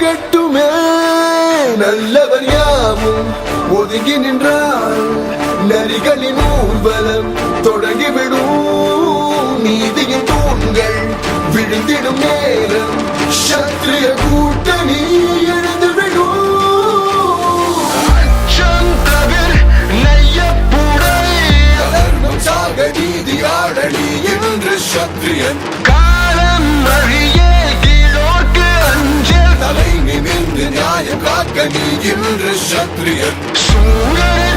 ஆகட்டுமே நல்லவர் யாவும் ஒதுங்கி நின்றால் நரிகளின் ஊர்வலம் தொடங்கிவிடும். நீதியின் தூண்கள் விழுந்திடும் நேரம் சத்திரிய கூட்டணி எழுந்துவிடும். அச்சம் தவிர நையப்பூடை சாக நீதியாடணி காலம் வழி தலை நிமிந்து நியாயம் காக்க நீ இன்று சத்திரியன். சூழலை